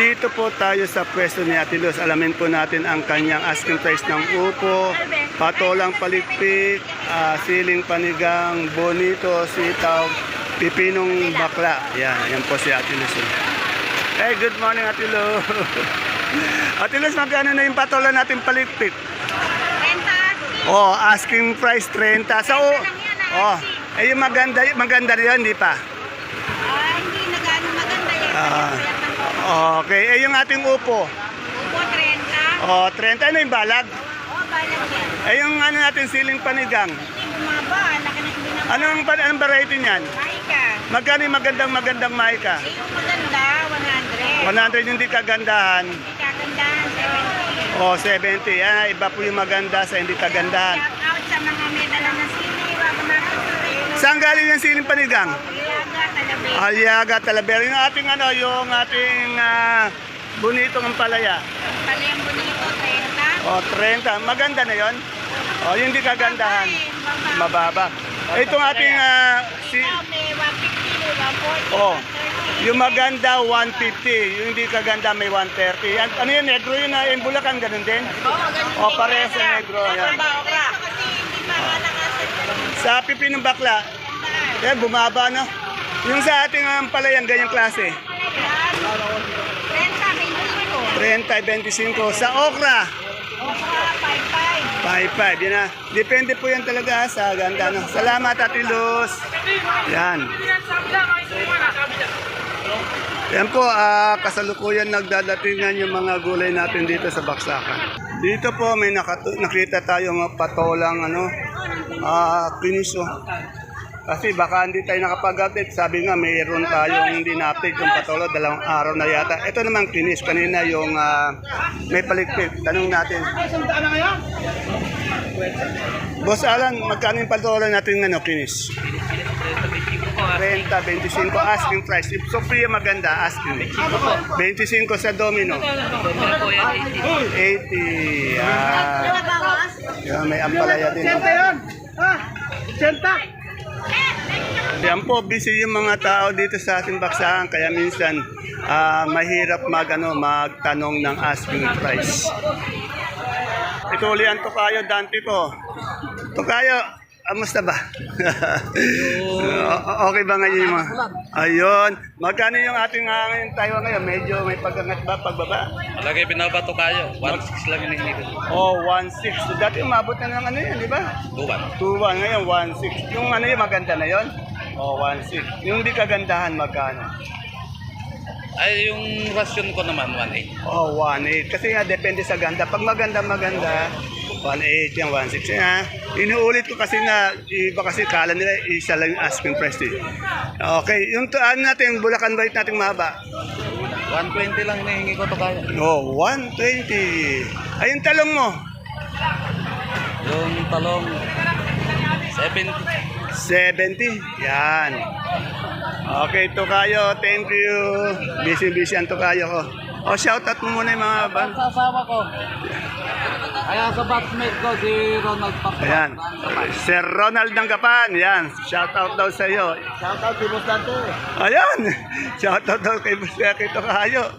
Dito po tayo sa pwesto ni Ate Luz. Alamin po natin ang kanyang asking price ng upo, patolang palikpik, ah, siling panigang, bonito, sitaw, pipinong bakla. Yan, yan po si Ate Luz. Hey, good morning Ate Luz. Ate Luz, magkano na yung patola natin palikpik? Oh, asking price 30. Sa o Oh, eh yung maganda, maganda rin yun, di pa? Ah, hindi na gano'ng maganda yan. Okay, eh yung ating upo. Upo 30. Oh, 30 ano yung balag? Oh, balang yan. Eh yung ano natin siling panigang. Hindi bumaba. Laki na hindi Anong, anong variety niyan? Maika. Magkano yung magandang magandang maika? Eh, yung maganda, 100. 100 yung di kagandahan. Hindi kagandahan, 70. Oh, 70. Ah, iba po yung maganda sa hindi kagandahan. Shout out sa mga may dala ng sili. Wag makakasulit. Saan galing yung siling panigang? Talabi. Aliaga, Talavera. Yung ating ano, yung ating ah, bonitong ampalaya. Paling bonito, 30. Oh, 30. Maganda na yon. Oh, yung di kagandahan. Baba. Mababa. Itong ating ah, si, Ikaw, may 150, 140, Oh. 130. yung maganda 150, yung hindi kaganda may 130. An- Ano yun, negro yun na yung Bulacan, ganun din? Oo, ganun O, din. parehas sa negro. Yan. Sa pipi ng bakla, yan, bumaba, no? Yung sa ating um, palayang ganyang klase, 30, 25. Sa okra, 55. Yan na. Depende po yan talaga sa ganda. No? Salamat, Ate Luz. Yan. Yan po, ah, kasalukuyan nagdadatingan yung mga gulay natin dito sa Baksakan. Dito po may nakita tayong patolang ano, ah, kiniso. Kasi baka hindi tayo nakapag-update. Sabi nga, mayroon tayong hindi na-update yung patolo. Dalawang araw na yata. Ito naman kinis. Kanina yung ah, may palikpik. Tanong natin. Boss Alan, magkano yung patolo natin ano, kinis? 30, 25 asking price. If Sophia maganda, asking. 25 sa Domino. 80. Ah, yan, may ampalaya din. Yan po, busy yung mga tao dito sa ating baksahan. Kaya minsan, ah, mahirap mag, ano, magtanong ng asking price. Ito uli ang Tokayo Dante po. Tokayo, amusta ba? Okay ba ngayon yung mga? Ayun. Magkano yung ating uh, ngayon tayo ngayon? Medyo may pagangat ba, pagbaba? Malagay binabato kayo. 1.6 lang yung ko. Oh, 1.6. So, dati umabot na ng ano yan, di ba? Duwan. 2.1 ngayon, 1.6. Yung ano yung maganda na yon? Oh, 1.6. Yung di kagandahan, magkano? Ay, yung rasyon ko naman, 1.8. Oh, 1.8. Kasi nga, depende sa ganda. Pag maganda, maganda, 1.8 yan, 1.6 yan. ha? Inuulit ko kasi na, iba kasi kala nila, isa lang yung asking price. Eh. Okay, yung to, ano natin, Bulacan White natin mahaba. 120 lang hinihingi ko to kaya. Oh, 120. Ay, yung talong mo, Yung talong, 70. 70. Yan. Okay, Tokayo, thank you. Busy-busy ang Tokayo ko. O, shoutout mo muna yung mga ban. Sa asawa ko. Kaya sa batchmate ko, si Ronald Papa. Ayan. Sir Ronald ng Gapan. Yan. Shoutout daw sa iyo. Shoutout si Boss Dante. Ayan. Shoutout daw kay Busya kay Tokayo.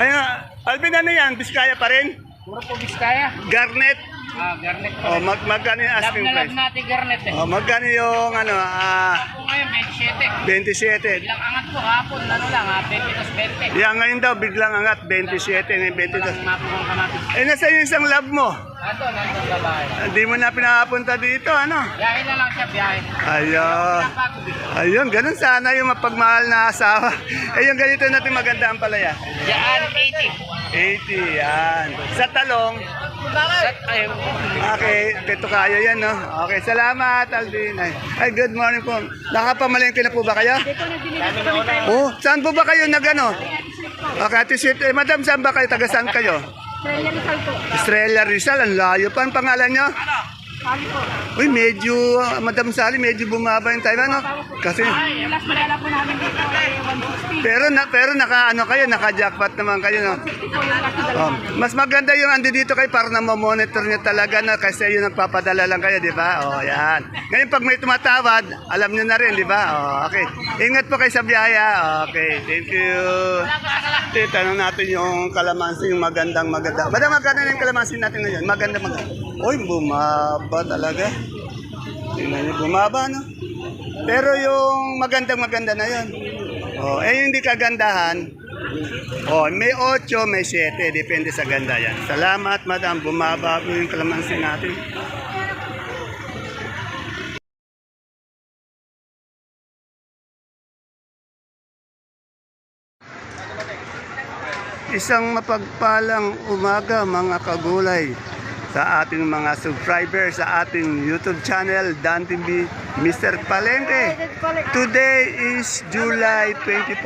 Ayan. Alvin, ano yan? Biskaya pa rin? Puro po Biskaya. Garnet. Ah, garnet O, mag magkano yung asking price? natin garnet eh. O, magkano yung ano, ah, ngayon, 27. 27. Ilang angat ko hapon, ano lang ha, 20 plus 20. Yan, ngayon daw, biglang angat, 27, ngayon 22. mapuhang ka natin. Eh, nasa yung isang lab mo? Ando, nandun sa bahay. Hindi mo na pinapunta dito, ano? Biyahe na lang siya, biyahe. Ayun. Ayun, ganun sana yung mapagmahal na asawa. Eh, yung ganito natin maganda ang palaya. Diyan, 80, 80. yan. Sa talong, okay, kito kayo yan, no? Okay, salamat, Alvin. Ay, good morning po. Nakapamalengke na po ba kayo? Oh, saan po ba kayo nag, ano? Okay, Ate Sweet. Eh, madam, saan ba kayo? Taga saan kayo? Estrella Rizal, ang layo pa ang pangalan nyo? Uy, medyo, ah, Madam Sally, medyo bumaba yung time, ano? Kasi, Last malala po namin dito ay 160. pero, na, pero naka, ano kayo, naka-jackpot naman kayo, no? Ito yung last dalawa. Um, mas maganda yung andi dito kayo para na monitor nyo talaga na kasi yun nagpapadala lang kayo, di ba? O, yan. Ngayon, pag may tumatawad, alam nyo na rin, di ba? O, okay. Ingat po kayo sa biyaya. Okay, thank you. update, tanong natin yung kalamansi, yung magandang maganda. Bada magkano na yung kalamansi natin ngayon? Maganda maganda. Uy, bumaba talaga. Tingnan niyo, bumaba, no? Pero yung magandang maganda na yun. Oh, eh yung hindi kagandahan, oh, may 8, may 7, depende sa ganda yan. Salamat, madam. Bumaba po yung kalamansi natin. Isang mapagpalang umaga mga kagulay sa ating mga subscribers sa ating YouTube channel Dan TV Mr. Palengke. Today is July 24,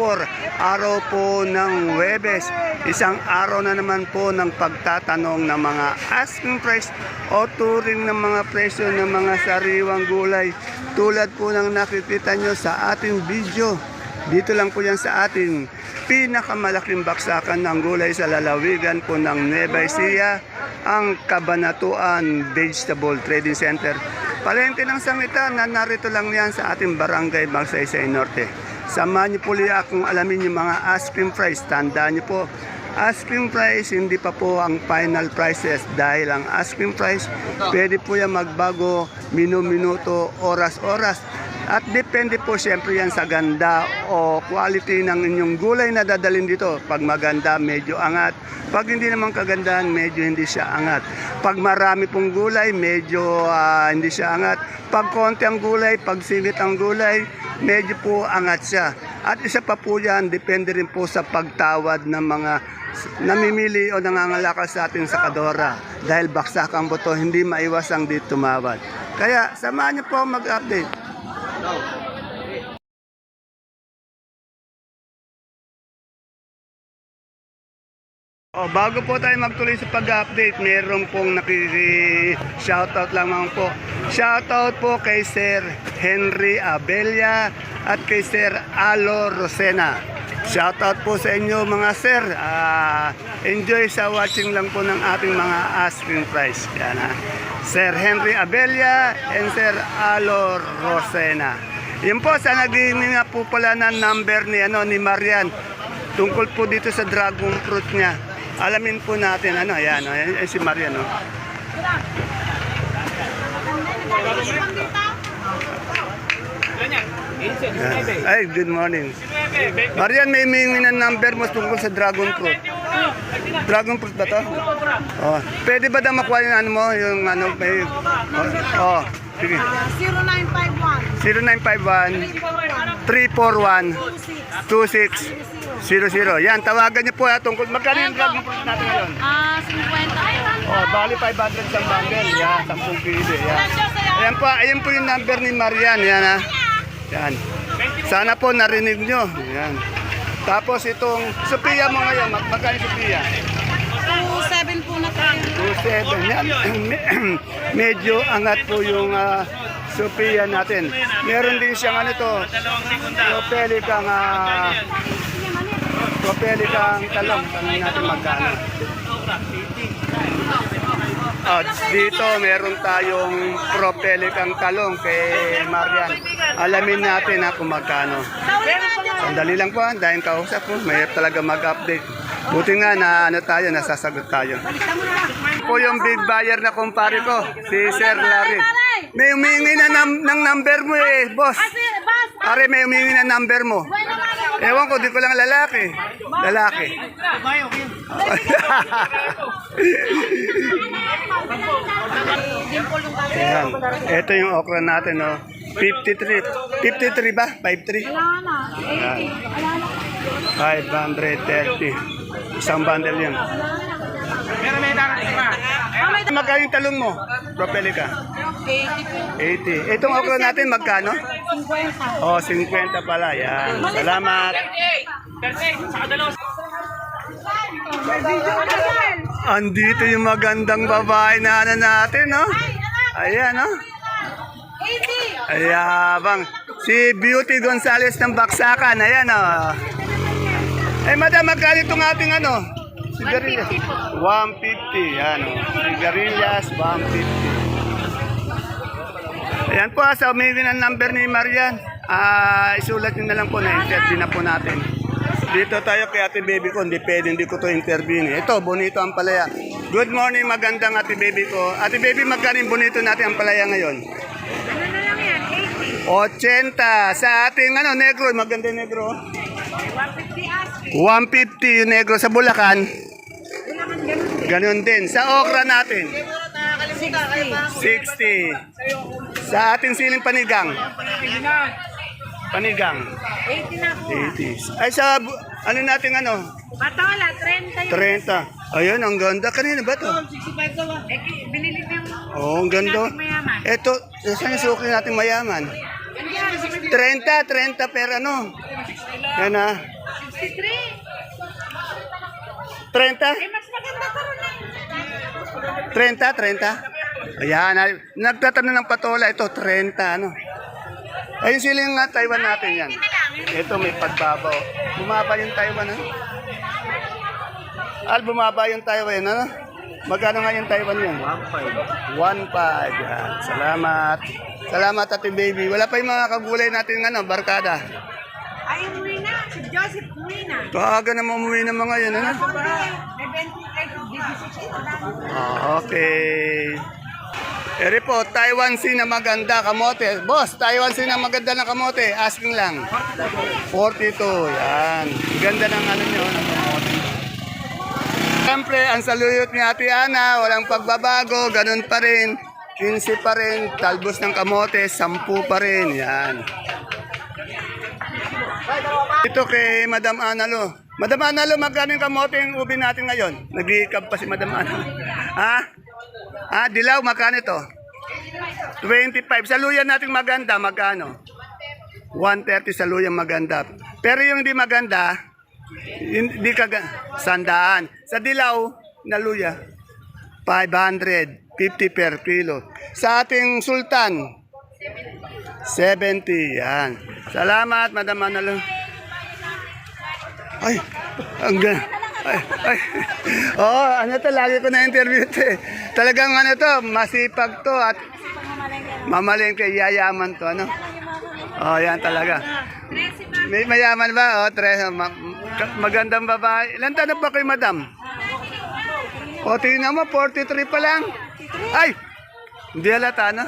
araw po ng Webes. Isang araw na naman po ng pagtatanong ng mga asking price o turing ng mga presyo ng mga sariwang gulay tulad po ng nakikita nyo sa ating video. Dito lang po yan sa ating pinakamalaking baksakan ng gulay sa lalawigan po ng Nueva Ecija, ang Kabanatuan Vegetable Trading Center. Palengke ng sangitan na narito lang yan sa ating barangay Magsaysay Norte. Samahan niyo po liya kung alamin yung mga asking price. Tandaan niyo po, asking price hindi pa po ang final prices dahil ang asking price pwede po yan magbago minu-minuto, oras-oras. At depende po siyempre yan sa ganda o quality ng inyong gulay na dadalhin dito. Pag maganda, medyo angat. Pag hindi naman kagandahan, medyo hindi siya angat. Pag marami pong gulay, medyo ah, hindi siya angat. Pag konti ang gulay, pag singit ang gulay, medyo po angat siya. At isa pa po yan, depende rin po sa pagtawad ng mga namimili o nangangalakal sa ating sakadora. Dahil baksak ang buto, hindi maiwasang di tumawad. Kaya samahan niyo po mag-update. Oh, bago po tayo magtuloy sa pag-update, meron pong nakiki-shoutout lamang po. Shoutout po kay Sir Henry Abella at kay Sir Alo Rosena. Shoutout po sa inyo mga sir. Ah, enjoy sa watching lang po ng ating mga asking price. Yan ha. Sir Henry Abella and Sir Alo Rosena. Yun po, sa naging nga po pala ng number ni, ano, ni Marian tungkol po dito sa dragon fruit niya. Alamin po natin, ano, yan, oh, yan, yan si Marian, oh. Yan. Ay, good morning. Marian, may humingi ng number mo tungkol sa dragon fruit. Dragon fruit ba to? Oh. Pwede ba daw makuha yung ano mo, yung ano, may... Oh, oh sige. 0951 0951 341 2600. Yan, tawagan niyo po ha, tungkol magkano yung fruit natin ngayon? Ah, 50. Oh, bali 500 sa bundle. Yan, 10 kilo. Yan. Ayan po, ayan po yung number ni Marian. Yan ha. Yan. Sana po narinig nyo. Yan. Tapos itong Sophia mo ngayon, mag magkano Sophia? 27 po na tayo. 27. Yan. Medyo angat po yung ah, Sophia natin. Meron din siyang ano to, Propelicang uh, Propelicang talong. Tanong natin magkano. At dito meron tayong Propelicang talong kay Marian. Alamin natin ha kung magkano. Sandali lang po ha, dahil kausap po, mahirap talaga mag-update. Buti nga na ano tayo, nasasagot tayo. Po yung big buyer na kumpare ko, si Sir Larry. May humingi na nam- ng number mo eh, boss. Pare, may humingi na number mo. Ewan ko, di ko lang lalaki. Lalaki. Ayan. Ito yung okra natin, no. 53. 53 ba? 53? wala na. 80. Wala na. 530. Isang bundle yan. Magkano yung talong mo? Propelica. 80 po. 80. Itong okra natin, magkano? 50. Oh, 50 pala. Yan. Salamat. Andito yung magandang babae na ano natin, no? Ayan, no? 80. Ayabang. Si Beauty Gonzales ng Baksakan. Ayan, oh. Eh, madam, magkano itong ating ano? Sigarilyas. 150. Yan, oh. Sigarilyas, 150. Ayan po, sa umiwi ng number ni Marian. Ah, isulat nyo na lang po na i din na po natin. Dito tayo kay Ate Baby ko, hindi pwede, hindi ko to interview. eh. Ito, bonito ang palaya. Good morning, magandang Ate Baby ko. Ate Baby, magkano yung bonito natin ang palaya ngayon? Ano na lang yan? 80. 80. Sa ating ano, negro, maganda yung negro. 150 ask. 150 yung negro sa Bulacan. Ganun din. Ganun din. Sa okra natin, 60. 60. Sa ating siling panigang. Panigang, 80 na po. 80. Ay sa, bu- ano natin ano, Patola, 30 yung... 30. Ayun, ang ganda. Kanina ba to? Eh, ki- binili mo yung... Oh, ang ganda. Natin mayaman. Ito, saan yung suki natin mayaman? Andiyan, 30, 30 per ano. Yan ah. 63. 30? Eh, mas maganda ka rin eh. 30, 30. Ayan, ay, nagtatanong ng patola. Ito, 30, ano. Ayun sila yung nga Taiwan natin yan. Ito, may pagbabaw. Bumaba yung Taiwan, ano? Al, bumaba yung Taiwan, ano? Magkano nga yung Taiwan yan? 1.5. 1.5, yan. Salamat. Salamat, ate baby. Wala pa yung mga kagulay natin, ano, barkada. Ay, umuwi na. Si Joseph umuwi na. Kaga na umuwi ng mga yan, ano? May 20 ay 16 na lang. Ah, okay. Eri po, Taiwan Sea na maganda kamote. Boss, Taiwan Sea na maganda na kamote. Asking lang. 42. Yan. Ganda ng ano nyo, ng kamote. Siyempre, ang saluyot ni Ate Ana, walang pagbabago, ganun pa rin. 15 pa rin, talbos ng kamote, 10 pa rin. Yan. Ito kay Madam Analo. Madam Analo, magkano yung kamote yung ubi natin ngayon? Nag-iikab pa si Madam Analo. Ha? Ah, dilaw, magkano ito? 25. Sa luyan natin maganda, magkano? 130 sa luyan maganda. Pero yung hindi maganda, hindi ka sandaan. Sa dilaw na luya, 550 per kilo. Sa ating sultan, 70. Yan. Salamat, Madam Manalo. Ay, ang gan. Ay. Oh, ano to, lagi ko na-interview to eh. Talagang ano to, masipag to at mamalengke, yayaman to, ano? Oh, yan talaga. May mayaman ba? Oh, tres, ma- magandang babae. Ilan taon na ba kay madam? O, tingnan mo, 43 pa lang. Ay! Hindi halata, no?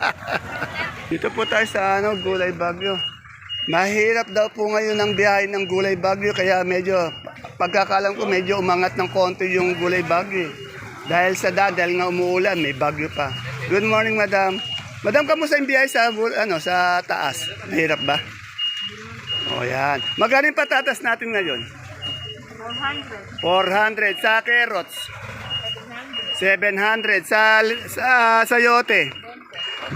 Dito po tayo sa ano, Gulay Bagyo. Mahirap daw po ngayon ang biyahe ng Gulay Bagyo kaya medyo pagkakalam ko medyo umangat ng konti yung Gulay Bagyo. Dahil sa dad, dahil nga umuulan, may bagyo pa. Good morning, madam. Madam, kamusta yung biyahe sa ano sa taas? Mahirap ba? O yan. Magaling patatas natin ngayon? 400 sa carrots. 700 sa sa sayote.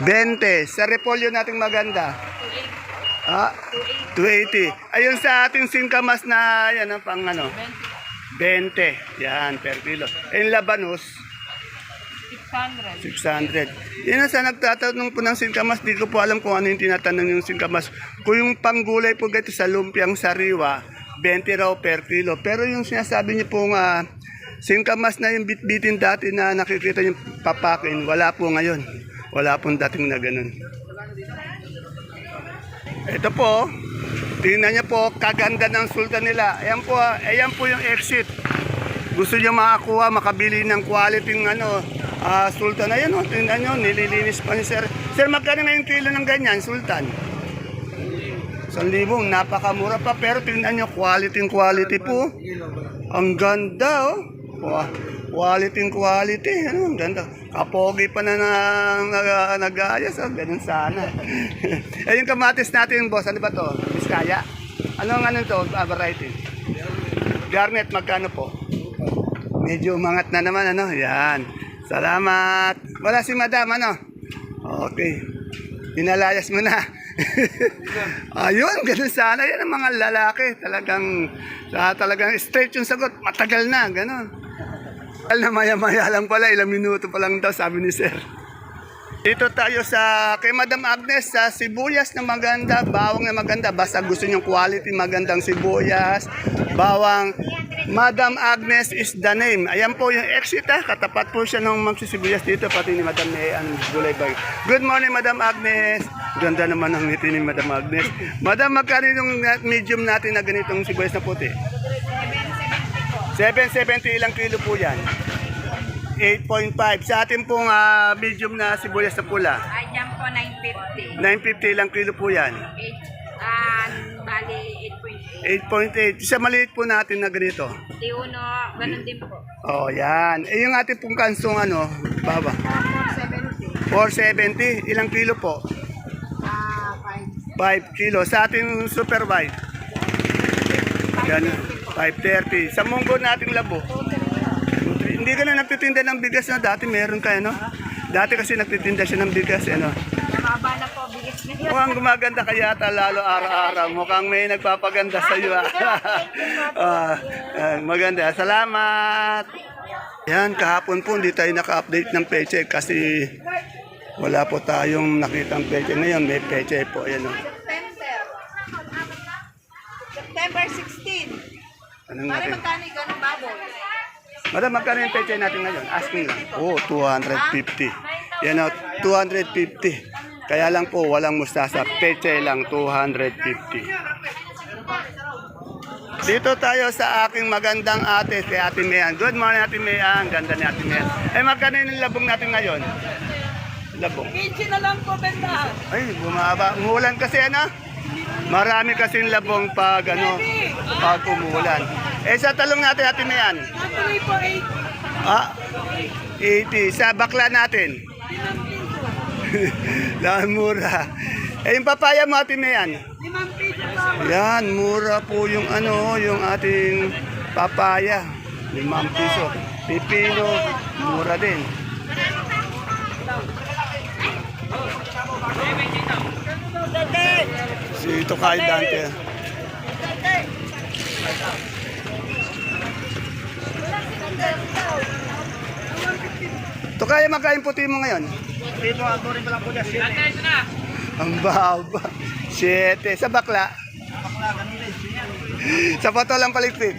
20 sa repolyo nating maganda. Ah, 280. Ayun sa ating singkamas na yan ang pang ano. 20. Yan per kilo. Yung labanos 600. Yan ang sa nagtatanong po ng singkamas, di ko po alam kung ano yung tinatanong yung singkamas. Kung yung panggulay po ganito sa lumpiang sariwa, 20 raw per kilo. Pero yung sinasabi niyo po nga, singkamas na yung bitbitin dati na nakikita yung papakin, wala po ngayon. Wala pong dating na ganun. Ito po, tingnan niyo po, kaganda ng sultan nila. Ayan po, ayan po yung exit. Gusto niyo makakuha, makabili ng quality ng ano, ah, sultan. Ayan o, tingnan niyo, nililinis pa ni sir. Sir, magkano ngayon kilo ng ganyan, sultan? Isang libong, napakamura pa. Pero tingnan nyo, quality quality po. Ang ganda, oh. Wa- Quality quality. Ano, ang ganda. Kapogi pa na nag, nag-ayos. Oh. Ganun sana. eh, yung kamatis natin, boss, ano ba to? Biskaya? Anong ano to, ah, variety? Garnet, magkano po? Medyo umangat na naman, ano? Yan. Salamat. Wala si madam, ano? Okay. Pinalayas mo na. Ayun, ganun sana. Yan ang mga lalaki. Talagang, talagang straight yung sagot. Matagal na, ganun. Al na maya-maya lang pala, ilang minuto pa lang daw, sabi ni sir. Dito tayo sa kay Madam Agnes sa sibuyas na maganda, bawang na maganda. Basta gusto niyo quality magandang sibuyas, bawang. Madam Agnes is the name. Ayan po yung exit ha. Katapat po siya ng magsisibuyas dito pati ni Madam Mayan Gulay Bag. Good morning Madam Agnes. Ganda naman ang ngiti ni Madam Agnes. Madam, magkano yung medium natin na ganitong sibuyas na puti? 770 ilang kilo po yan? 8.5. Sa atin pong ah, medium na sibuyas na pula. Ay, dyan po 950. 950 ilang kilo po yan. 8, ah, bali 8.8. 8.8. Sa maliit po natin na ganito. Di uno, ganun din po. Oh, yan. Eh, yung ating pong kansong ano, baba. 470. 470. Ilang kilo po? Ah, 5 kilo. Sa ating super white. Yan. 530. Sa munggo nating labo. Hindi ka na nagtitinda ng bigas na dati meron ka, no? Dati kasi nagtitinda siya ng bigas, ano? Mababa na po, bilis na yun. Mukhang gumaganda ka yata lalo araw-araw. Mukhang may nagpapaganda sa iyo. ah. Ah, ah, maganda. Salamat. Yan, kahapon po hindi tayo naka-update ng peche kasi wala po tayong nakitang peche. Ngayon may peche po. Yan, oh. September. September 16. Anong Pare natin? magkano yung ganun baboy? Madam, magkano yung peche natin ngayon? Asking lang. Oh, 250. Yan o, 250. Kaya lang po, walang mustasa. Peche lang, 250. Dito tayo sa aking magandang ate, si Ate Mayan. Good morning, Ate Mayan. Ganda ni Ate Mayan. Eh, magkano yung labong natin ngayon? Labong. 15 na lang po, benta. Ay, bumaba. Umulan kasi ano? Marami kasing labong pag ano, pag umulan. Eh, sa talong natin, Ate Mayan. Natuloy po 8. Ah, 80. Sa bakla natin. Dahil mura. Eh, yung papaya mo atin na yan. Yan, mura po yung ano, yung ating papaya. Limang piso. Pipino, mura din. Si ito kay Dante. Ito kaya magkain puti mo ngayon? Dito ako rin pala po Ang baba. Siyete. Sa bakla? Sa pato lang paligpit.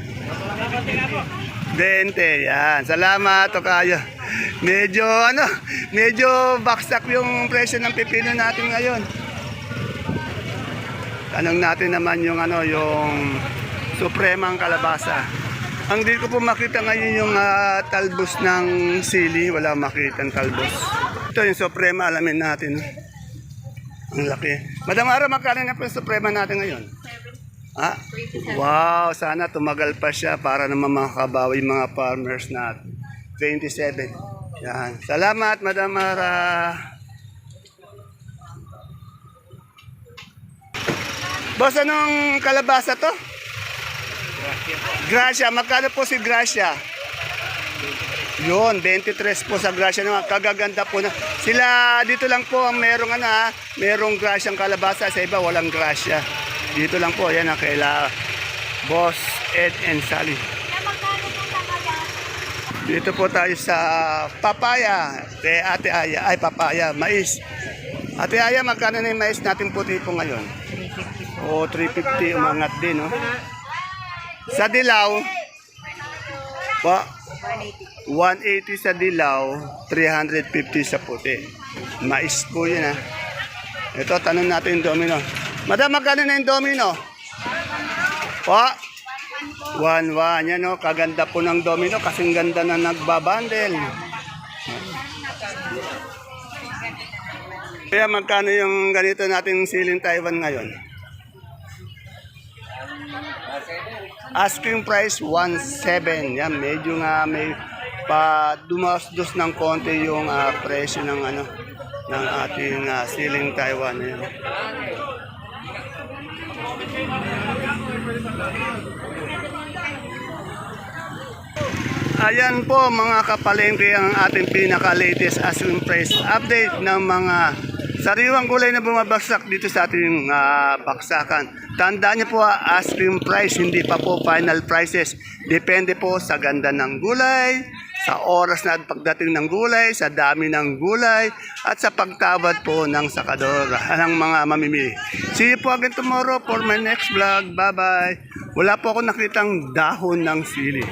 20. Yan. Salamat, Tokayo. Medyo, ano, medyo baksak yung presyo ng pipino natin ngayon. Tanong natin naman yung, ano, yung supremang kalabasa. Ang di ko po makita ngayon yung ah, talbos ng sili. Wala makita ang talbos. Ito yung suprema, alamin natin. Ang laki. Madam Ara, magkano na po yung suprema natin ngayon? Ah, wow, sana tumagal pa siya para naman makabawi mga farmers natin. 27. Yan. Salamat, Madam Ara. Boss, anong kalabasa to? Gracia. Magkano po si Gracia? Yun, 23 po sa Gracia naman. Kagaganda po na. Sila, dito lang po ang merong ano ha, merong Gracia ang kalabasa. Sa iba, walang Gracia. Dito lang po, yan ang kaila Boss Ed and Sally. Dito po tayo sa papaya. Kay Ate Aya. Ay, papaya. Mais. Ate Aya, magkano na yung mais natin puti po ngayon? O, 350. Umangat din, no? Sa dilaw, pa, 180 sa dilaw, 350 sa puti. Mais po yun, ha? Ito, tanong natin yung domino. Madam, magkano na yung domino? Pa, 1-1. Yan, no? Kaganda po ng domino. Kasing ganda na nagbabandel. Kaya magkano yung ganito nating siling Taiwan ngayon? Asking price 1.7. Yan, medyo nga may pa dumasdos ng konti yung ah, presyo ng ano ng ating ah, siling Taiwan. Yan. Ayan po mga kapalengke ang ating pinaka-latest asking price update ng mga sariwang gulay na bumabagsak dito sa ating ah, baksakan. Tandaan niyo po ah, asking price, hindi pa po final prices. Depende po sa ganda ng gulay, sa oras na pagdating ng gulay, sa dami ng gulay, at sa pagtawad po ng sakador ng mga mamimili. See you po again tomorrow for my next vlog. Bye-bye. Wala po ako nakitang dahon ng sili.